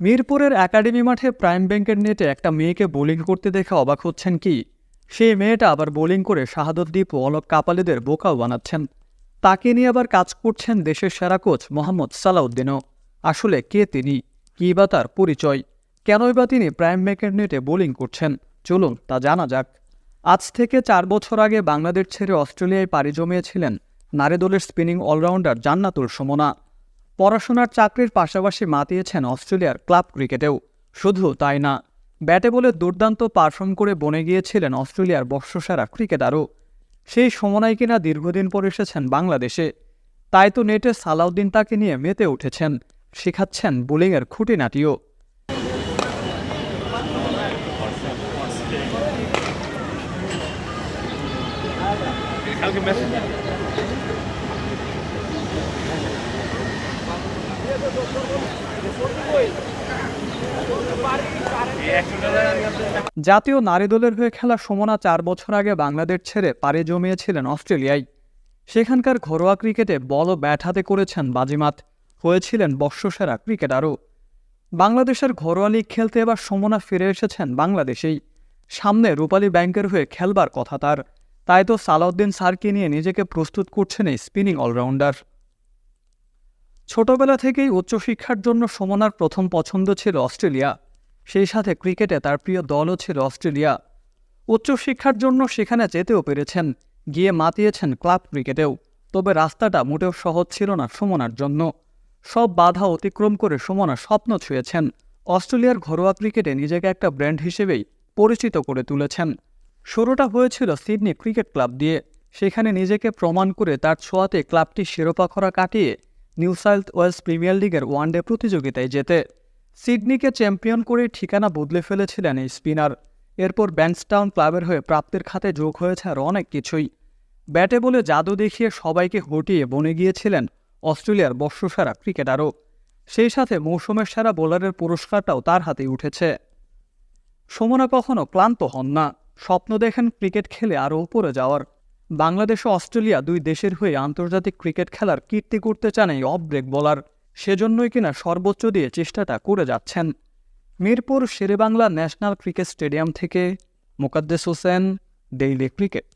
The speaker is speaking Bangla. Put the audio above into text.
মিরপুরের একাডেমি মাঠে প্রাইম ব্যাংকের নেটে একটা মেয়েকে বোলিং করতে দেখে অবাক হচ্ছেন কি? সেই মেয়েটা আবার বোলিং করে শাহাদদ্দীপ ও অলক কাপালিদের বোকাও বানাচ্ছেন। তাকে নিয়ে আবার কাজ করছেন দেশের সেরা কোচ মোহাম্মদ সালাউদ্দিনও। আসলে কে তিনি? কী বা তার পরিচয়? কেনই বা তিনি প্রাইম ব্যাংকের নেটে বোলিং করছেন? চলুন তা জানা যাক। আজ থেকে চার বছর আগে বাংলাদেশ ছেড়ে অস্ট্রেলিয়ায় পাড়ি জমিয়েছিলেন নারী দলের স্পিনিং অলরাউন্ডার জান্নাতুল সমনা। পড়াশোনার চাকরির পাশাপাশি মাতিয়েছেন অস্ট্রেলিয়ার ক্লাব ক্রিকেটেও। শুধু তাই না, ব্যাটে বলে দুর্দান্ত পারফর্ম করে বনে গিয়েছিলেন অস্ট্রেলিয়ার বর্ষসেরা ক্রিকেটারও। সেই সমনাই কিনা দীর্ঘদিন পর এসেছেন বাংলাদেশে। তাই তো নেটে সালাউদ্দিন তাকে নিয়ে মেতে উঠেছেন, শেখাচ্ছেন বোলিংয়ের খুঁটিনাটিও। কালকে জাতীয় নারী দলের হয়ে খেলা সমনা চার বছর আগে বাংলাদেশ ছেড়ে পাড়ি জমিয়েছিলেন অস্ট্রেলিয়ায়। সেখানকার ঘরোয়া ক্রিকেটে বল ব্যাট হাতে করেছেন বাজিমাত। হয়েছিলেন বর্ষসেরা ক্রিকেটারও। বাংলাদেশের ঘরোয়া লিগ খেলতে এবার সমনা ফিরে এসেছেন বাংলাদেশেই। সামনে রূপালী ব্যাংকের হয়ে খেলবার কথা তার। তাই তো সালাউদ্দিন স্যারকে নিয়ে নিজেকে প্রস্তুত করছেন এই স্পিনিং অলরাউন্ডার। ছোটবেলা থেকেই উচ্চশিক্ষার জন্য সমনার প্রথম পছন্দ ছিল অস্ট্রেলিয়া। সেই সাথে ক্রিকেটে তার প্রিয় দলও ছিল অস্ট্রেলিয়া। উচ্চশিক্ষার জন্য সেখানে যেতেও পেরেছেন, গিয়ে মাতিয়েছেন ক্লাব ক্রিকেটেও। তবে রাস্তাটা মোটেও সহজ ছিল না সুমনার জন্য। সব বাধা অতিক্রম করে সুমনা স্বপ্ন ছুঁয়েছেন। অস্ট্রেলিয়ার ঘরোয়া ক্রিকেটে নিজেকে একটা ব্র্যান্ড হিসেবেই পরিচিত করে তুলেছেন। শুরুটা হয়েছিল সিডনি ক্রিকেট ক্লাব দিয়ে। সেখানে নিজেকে প্রমাণ করে তার ছোঁয়াতে ক্লাবটি শিরোপা খরা কাটিয়ে নিউ সাউথ ওয়েলস প্রিমিয়ার লিগের ওয়ানডে প্রতিযোগিতায় যেতে সিডনিকে চ্যাম্পিয়ন করে ঠিকানা বদলে ফেলেছিলেন এই স্পিনার। এরপর ব্যান্সটাউন ক্লাবের হয়ে প্রাপ্তির খাতে যোগ হয়েছে আর অনেক কিছুই। ব্যাটে বলে জাদু দেখিয়ে সবাইকে হটিয়ে বনে গিয়েছিলেন অস্ট্রেলিয়ার বর্ষসেরা ক্রিকেটারও। সেই সাথে মৌসুমের সেরা বোলারের পুরস্কারটাও তার হাতে উঠেছে। সমনা কখনো ক্লান্ত হন না। স্বপ্ন দেখেন ক্রিকেট খেলে আরও উপরে যাওয়ার। বাংলাদেশ ও অস্ট্রেলিয়া দুই দেশের হয়ে আন্তর্জাতিক ক্রিকেট খেলার কীর্তি করতে চান এই অফ বোলার। সেজন্যই কিনা সর্বোচ্চ দিয়ে চেষ্টাটা করে যাচ্ছেন। Mirpur Sherebangla national cricket stadium থেকে মোকাদ্দেস হোসেন, ডেইলি ক্রিকেট।